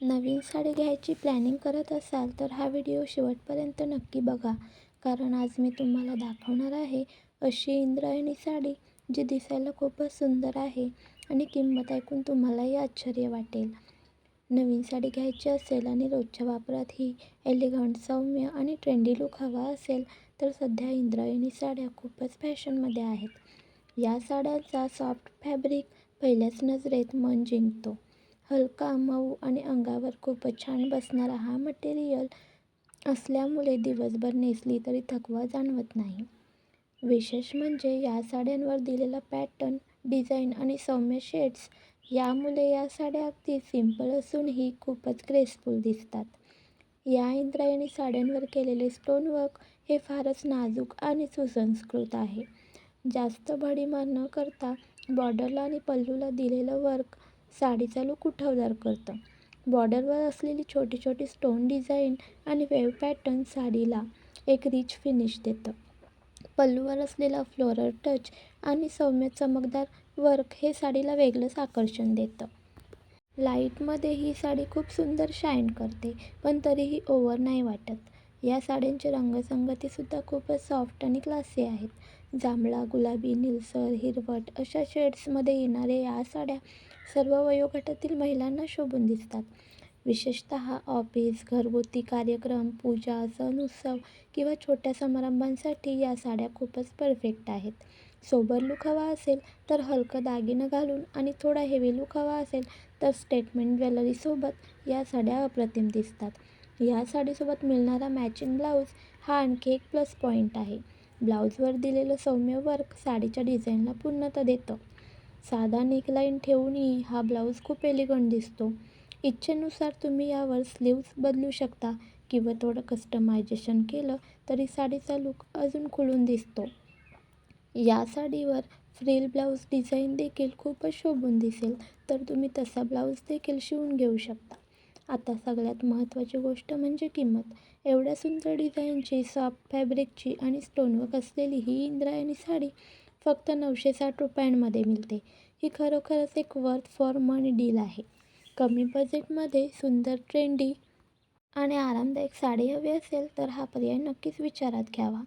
नवीन साडी घ्यायची प्लॅनिंग करत असाल तर हा व्हिडिओ शेवटपर्यंत नक्की बघा. कारण आज मी तुम्हाला दाखवणार आहे अशी इंद्रायणी साडी जी दिसायला खूपच सुंदर आहे आणि किंमत ऐकून तुम्हालाही आश्चर्य वाटेल. नवीन साडी घ्यायची असेल आणि रोजच्या वापरात ही एलिगंट सौम्य आणि ट्रेंडी लुक हवा असेल तर सध्या इंद्रायणी साड्या खूपच फॅशनमध्ये आहेत. या साड्यांचा सॉफ्ट फॅब्रिक पहिल्याच नजरेत मन जिंकतो. हलका मऊ आणि अंगावर खूपच छान बसणारा हा मटेरियल असल्यामुळे दिवसभर नेसली तरी थकवा जाणवत नाही. विशेष म्हणजे या साड्यांवर दिलेला पॅटर्न डिझाईन आणि सौम्य शेड्स यामुळे या साड्या अगदी सिंपल असूनही खूपच ग्रेसफुल दिसतात. या इंद्रायणी साड्यांवर केलेले स्टोनवर्क हे फारच नाजूक आणि सुसंस्कृत आहे. जास्त भडीमार न करता बॉर्डरला आणि पल्लूला दिलेलं वर्क साडीचा लूक उठावदार करतं. बॉर्डरवर असलेली छोटी छोटी स्टोन डिझाईन आणि वेव पॅटर्न साडीला एक रिच फिनिश देतं. पल्लूवर असलेला फ्लोरल टच आणि सौम्य चमकदार वर्क हे साडीला वेगळंच आकर्षण देतं. लाईटमध्ये ही साडी खूप सुंदर शाईन करते पण तरीही ओव्हर नाही वाटत. या साड्यांची रंगसंगतीसुद्धा खूपच सॉफ्ट आणि क्लासी आहेत. जांभळा गुलाबी निळसर हिरवट अशा शेड्समध्ये येणाऱ्या या साड्या सर्व वयोगटातील महिलांना शोभून दिसतात. विशेषतः ऑफिस घरगुती कार्यक्रम पूजा सण उत्सव किंवा छोट्या समारंभांसाठी या साड्या खूपच परफेक्ट आहेत. सोबर लुक हवा असेल तर हलकं दागिनं घालून आणि थोडा हेवी लुक हवा असेल तर स्टेटमेंट ज्वेलरीसोबत या साड्या अप्रतिम दिसतात. या साडीसोबत मिळणारा मॅचिंग ब्लाऊज हा आणखी एक प्लस पॉईंट आहे. ब्लाऊजवर दिलेलं सौम्य वर्क साडीच्या डिझाईनला पूर्णता देतं. साधा नेकलाईन ठेवूनही हा ब्लाऊज खूप एलिगंट दिसतो. इच्छेनुसार तुम्ही यावर स्लीव्ज बदलू शकता किंवा थोडं कस्टमायझेशन केलं तरी साडीचा लुक अजून खुलून दिसतो. या साडीवर फ्रील ब्लाऊज डिझाईन देखील खूपच शोभून दिसेल तर तुम्ही तसा ब्लाऊज देखील शिवून घेऊ शकता. आता सगळ्यात महत्त्वाची गोष्ट म्हणजे किंमत. एवढ्या सुंदर डिझाईनची सॉफ्ट फॅब्रिकची आणि स्टोनवर्क असलेली ही इंद्रायणी साडी फक्त नऊशे साठ रुपयांमध्ये मिळते. ही खरोखरच एक वर्थ फॉर मनी डील आहे. कमी बजेटमध्ये सुंदर ट्रेंडी आणि आरामदायक साडी हवी असेल तर हा पर्याय नक्कीच विचारात घ्यावा.